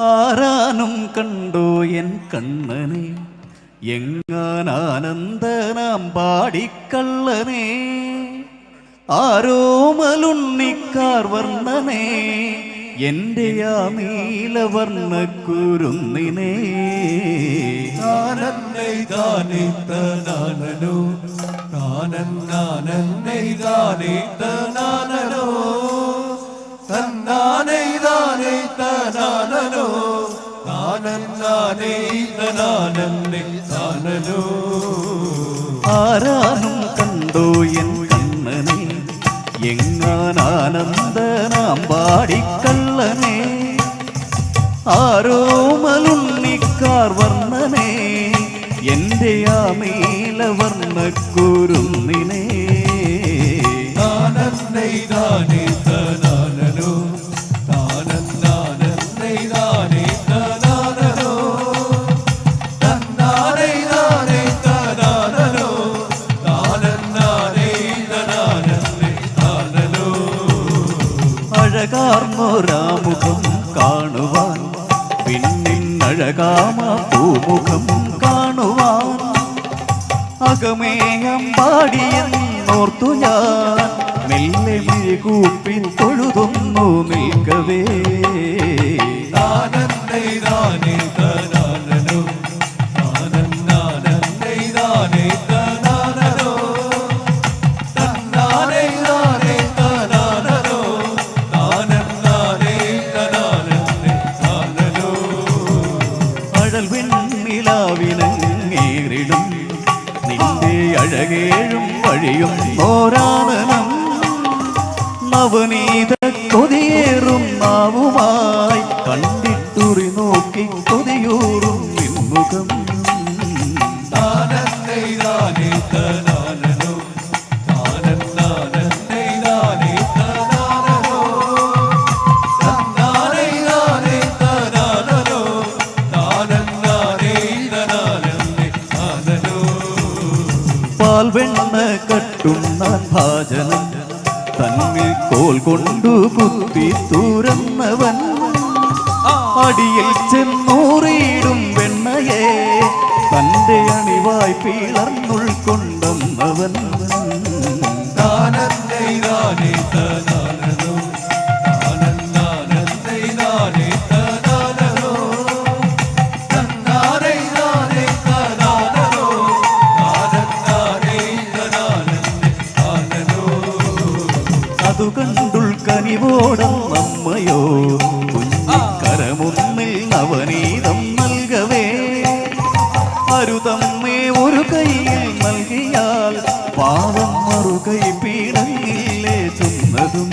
ആരാനും കണ്ടോ എൻ കണ്ണനെ. എങ്ങാനന്ദനാം പാടിക്കള്ളനെ. ആരോമലുണ്ണിക്കാർ വർണനെ. എന്റെ ആ നീലവർണ കുരുന്നിനെ താനന്നൈ താനേ തനാനന്നൈ താനനോ ആരാനും കണ്ടോ എൻ കണ്ണനെ എങ്ങാനാനന്ദനാം പാടിക്കള്ളനെ ആരോമലുണ്ണിക്കാർ വർണനെ എന്റെ ആ നീലവർണ കുരുന്നിനെ താനന്നൈ താനേ തനാനനോ അഴകാർന്നൊരാമുഖം കാണുവാൻ പിന്നിൻ അഴകാമ പൂമുഖം കാണുവാൻ. അകമേ അമ്പാടിയെന്നോർത്തു ഞാൻ മെല്ലെ മിഴികൂപ്പി തൊഴുതുന്നു നിൽക്കവേ വഴിയും ഓരാനനം നവനീത കൊതിയേറും നാവുമായി കണ്ടിട്ടുറി വെണ്ണ കട്ടുണ്ണാൻ ഭാജനം. തന്നിൽ കോൽ കൊണ്ടു കുത്തി തുറന്നവൻ. അടിയിൽ ചെന്നൂറിയിടും വെണ്ണയെ. തന്റെ അണിവായി പിളർന്നുൾക്കൊണ്ടെന്നവൻ. കനിവോടം അമ്മയോ? കുഞ്ഞിക്കരമുന്നിൽ നവനീതം നൽകവേ. അരുതമ്മേ ഒരു കൈയിൽ നൽകിയാൽ പാവം മറുകൈ പീഡങ്ങില്ലേ ചെന്നതും.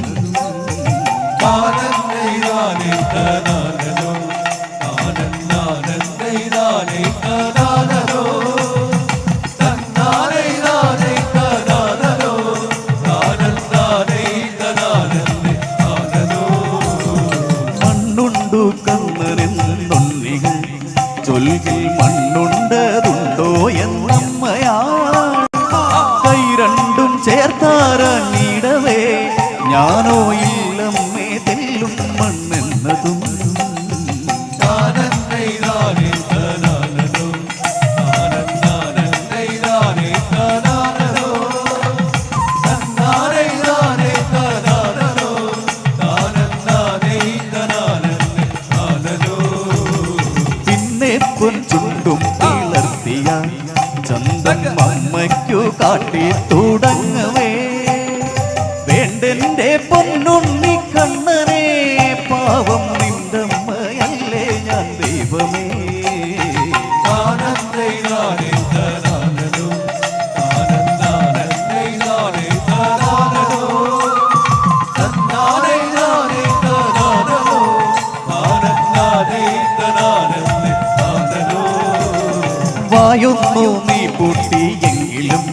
വായൊന്നു. നീ പൂട്ടിയെങ്കിലും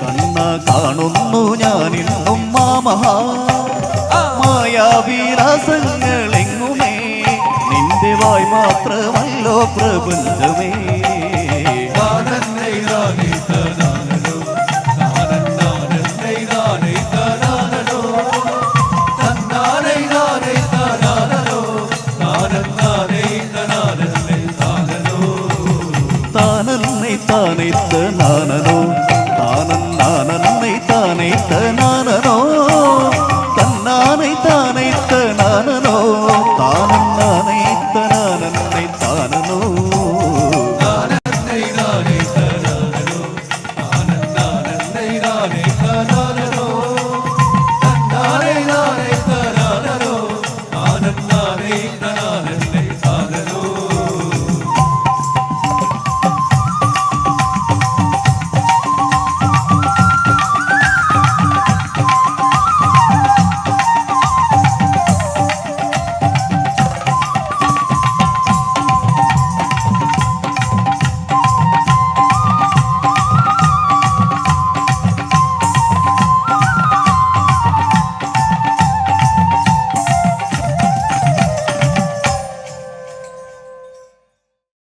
കണ്ണ കാണുന്നു ഞാനിന്നും മാമഹാ മായാവിലാസങ്ങളെങ്ങുമേ? നിന്റെ വായ് മാത്രമല്ലോ പ്രപഞ്ചമേ കാണണോ